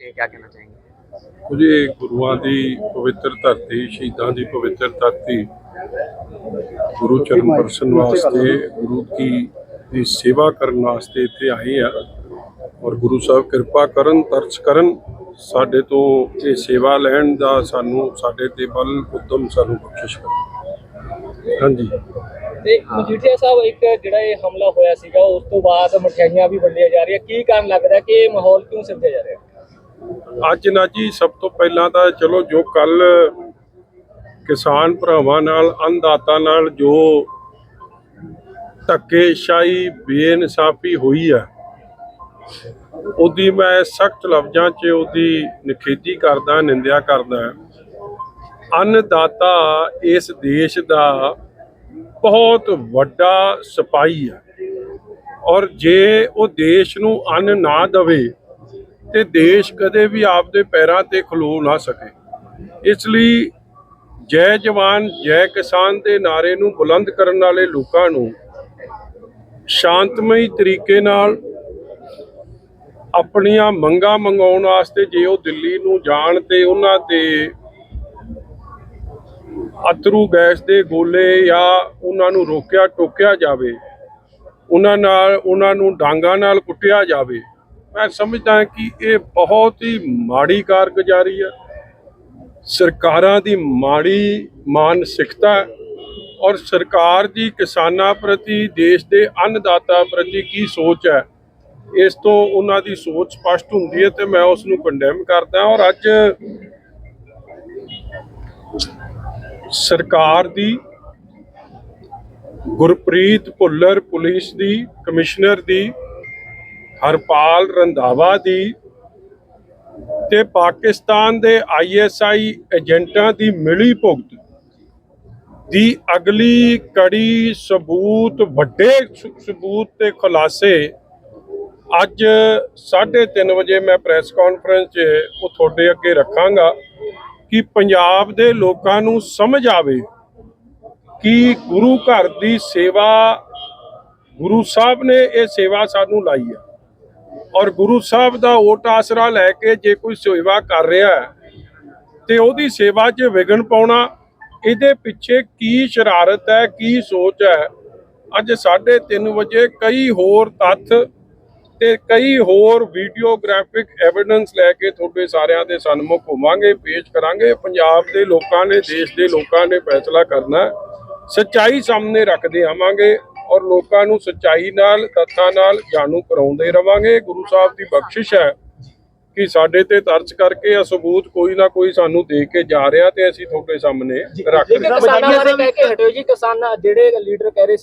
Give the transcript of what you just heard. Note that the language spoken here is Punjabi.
ਤੇ ਕੀ ਕਹਿਣਾ ਚਾਹੀਂਗੇ? ਕੁਝ ਗੁਰੂਆਂ ਦੀ ਪਵਿੱਤਰ ਧਰਤੀ ਸ਼ਹੀਦਾਂ ਦੀ ਪਵਿੱਤਰ ਧਰਤੀ ਗੁਰੂ ਚਰਨ ਪਰਸਨ ਵਾਸਤੇ ਗੁਰੂ ਕੀ ਦੀ ਸੇਵਾ ਕਰਨ ਵਾਸਤੇ ਇੱਥੇ ਆਏ ਆ। ਔਰ ਗੁਰੂ ਸਾਹਿਬ ਕਿਰਪਾ ਕਰਨ ਤਰਸ ਕਰਨ ਸਾਡੇ ਤੋਂ ਇਹ ਸੇਵਾ ਲੈਣ ਦਾ ਸਾਨੂੰ ਸਾਡੇ ਤੇ ਬਲ ਉਦਮ ਸਾਨੂੰ ਬਖਸ਼ਿਸ਼ ਕਰਨ। ਹਾਂਜੀ। ਤੇ ਮਜੀਠੀਆ ਸਾਹਿਬ ਇੱਕ ਜਿਹੜਾ ਇਹ ਹਮਲਾ ਹੋਇਆ ਸੀਗਾ ਉਸ ਤੋਂ ਬਾਅਦ ਮਠਿਆਈਆਂ ਵੀ ਵੰਡੀਆਂ ਜਾ ਰਹੀਆਂ। ਕੀ ਕਾਰਨ ਲੱਗਦਾ ਕਿ ਇਹ ਮਾਹੌਲ ਕਿਉਂ ਸਿਰਜਿਆ ਜਾ ਰਿਹਾ? ਅੱਜ ਨਾ ਜੀ, ਸਭ ਤੋਂ ਪਹਿਲਾਂ ਤਾਂ ਚਲੋ ਜੋ ਕੱਲ ਕਿਸਾਨ ਭਰਾਵਾਂ ਨਾਲ, ਅੰਨਦਾਤਾ ਨਾਲ ਜੋ ਧੱਕੇਸ਼ਾਹੀ, ਬੇਇਨਸਾਫੀ ਹੋਈ ਹੈ ਉਹਦੀ ਮੈਂ ਸਖਤ ਲਫ਼ਜ਼ਾਂ 'ਚ ਉਹਦੀ ਨਿਖੇਧੀ ਕਰਦਾ, ਨਿੰਦਿਆ ਕਰਦਾ ਅੰਨਦਾਤਾ ਇਸ ਦੇਸ਼ ਦਾ ਬਹੁਤ ਵੱਡਾ ਸਿਪਾਹੀ ਹੈ ਔਰ ਜੇ ਉਹ ਦੇਸ਼ ਨੂੰ ਅੰਨ ਨਾ ਦਵੇ ਤੇ ਦੇਸ਼ ਕਦੇ ਵੀ ਆਪਦੇ ਪੈਰਾਂ ਤੇ ਖਲੋ ਨਾ ਸਕੇ। ਇਸ ਲਈ ਜੈ ਜਵਾਨ, ਜੈ ਕਿਸਾਨ ਦੇ ਨਾਰੇ ਨੂੰ ਬੁਲੰਦ ਕਰਨ ਵਾਲੇ ਲੋਕਾਂ ਨੂੰ ਸ਼ਾਂਤਮਈ ਤਰੀਕੇ ਨਾਲ ਆਪਣੀਆਂ ਮੰਗਾਂ ਮੰਗਾਉਣ ਵਾਸਤੇ ਜੇ ਉਹ ਦਿੱਲੀ ਨੂੰ ਜਾਣ ਤੇ ਉਹਨਾਂ ਤੇ ਅਤਰੂ ਗੈਸ ਦੇ ਗੋਲੇ ਜਾਂ ਉਹਨਾਂ ਨੂੰ ਰੋਕਿਆ ਟੋਕਿਆ ਜਾਵੇ, ਉਹਨਾਂ ਨਾਲ, ਉਹਨਾਂ ਨੂੰ ਡਾਂਗਾ ਨਾਲ ਕੁੱਟਿਆ ਜਾਵੇ ਮੈਂ ਸਮਝਦਾ ਕਿ ਇਹ ਬਹੁਤ ਹੀ ਮਾੜੀ ਕਾਰਗੁਜ਼ਾਰੀ ਹੈ ਸਰਕਾਰਾਂ ਦੀ ਮਾੜੀ ਮਾਨਸਿਕਤਾ ਹੈ ਔਰ ਸਰਕਾਰ ਦੀ ਕਿਸਾਨਾਂ ਪ੍ਰਤੀ, ਦੇਸ਼ ਦੇ ਅੰਨਦਾਤਾ ਪ੍ਰਤੀ ਕੀ ਸੋਚ ਹੈ? ਇਸ ਤੋਂ ਉਹਨਾਂ ਦੀ ਸੋਚ ਸਪਸ਼ਟ ਹੁੰਦੀ ਹੈ ਤੇ ਮੈਂ ਉਸ ਨੂੰ ਕੰਡੈਮ ਕਰਦਾ ਔਰ ਅੱਜ ਸਰਕਾਰ ਦੀ, ਗੁਰਪ੍ਰੀਤ ਭੁੱਲਰ ਪੁਲਿਸ ਦੀ, ਕਮਿਸ਼ਨਰ ਦੀ ਹਰਪਾਲ ਰੰਧਾਵਾ ਦੀ ਤੇ ਪਾਕਿਸਤਾਨ ਦੇ ਆਈਐਸਆਈ ਏਜੰਟਾਂ ਦੀ ਮਿਲੀ ਭੁਗਤ ਦੀ ਅਗਲੀ ਕੜੀ ਸਬੂਤ, ਵੱਡੇ ਸਬੂਤ ਤੇ ਖੁਲਾਸੇ ਅੱਜ 3:30 ਵਜੇ ਮੈਂ ਪ੍ਰੈਸ ਕਾਨਫਰੰਸ 'ਚ ਉਹ ਤੁਹਾਡੇ ਅੱਗੇ ਰੱਖਾਂਗਾ ਕਿ ਪੰਜਾਬ ਦੇ ਲੋਕਾਂ ਨੂੰ ਸਮਝ ਆਵੇ ਕਿ ਗੁਰੂ ਘਰ ਦੀ ਸੇਵਾ, ਗੁਰੂ ਸਾਹਿਬ ਨੇ ਇਹ ਸੇਵਾ ਸਾਨੂੰ ਲਾਈ ਹੈ ਔਰ ਗੁਰੂ ਸਾਹਿਬ ਦਾ ਓਟ ਆਸਰਾ ਲੈ ਕੇ ਜੇ ਕੋਈ ਸੇਵਾ ਕਰ ਰਿਹਾ ਹੈ, ਤੇ ਉਹਦੀ ਸੇਵਾ 'ਚ ਵਿਗਨ ਪਾਉਣਾ, ਇਹਦੇ ਪਿੱਛੇ ਕੀ ਸ਼ਰਾਰਤ ਹੈ, ਕੀ ਸੋਚ ਹੈ? ਅੱਜ 3:30 ਵਜੇ ਕਈ ਹੋਰ ਤੱਥ ਤੇ ਕਈ ਹੋਰ ਵੀਡੀਓਗ੍ਰਾਫਿਕ ਐਵੀਡੈਂਸ ਲੈ ਕੇ ਤੁਹਾਡੇ ਸਾਰਿਆਂ ਦੇ ਸਨਮੁਖ ਹੋਵਾਂਗੇ, ਪੇਸ਼ ਕਰਾਂਗੇ। ਪੰਜਾਬ ਦੇ ਲੋਕਾਂ ਨੇ, ਦੇਸ਼ ਦੇ ਲੋਕਾਂ ਨੇ ਫੈਸਲਾ ਕਰਨਾ ਸੱਚਾਈ ਸਾਹਮਣੇ ਰੱਖਦੇ ਆਵਾਂਗੇ। ਔਰ ਲੋਕਾਂ ਨੂੰ ਸੱਚਾਈ ਨਾਲ ਤੱਥਾਂ ਨਾਲ ਜਾਣੂ ਕਰਾਉਂਦੇ ਰਵਾਂਗੇ ਗੁਰੂ ਸਾਹਿਬ ਦੀ ਬਖਸ਼ਿਸ਼ ਹੈ ਕਿ ਸਾਡੇ ਤੇ ਤਰਸ ਕਰਕੇ ਇਹ ਸਬੂਤ ਕੋਈ ਨਾ ਕੋਈ ਸਾਨੂੰ ਦੇ ਕੇ ਜਾ ਰਿਹਾ ਤੇ ਅਸੀਂ ਤੁਹਾਡੇ ਸਾਹਮਣੇ ਰੱਖ ਰਹੇ ਹੈ ਹਾਂ। ਕਿਸਾਨਾਂ ਬਾਰੇ ਕਹਿ ਕੇ ਹਟਿਓ ਜੀ ਕਿਸਾਨ ਜਿਹੜੇ ਲੀਡਰ ਕਹਿ ਰਹੇ ਸੀ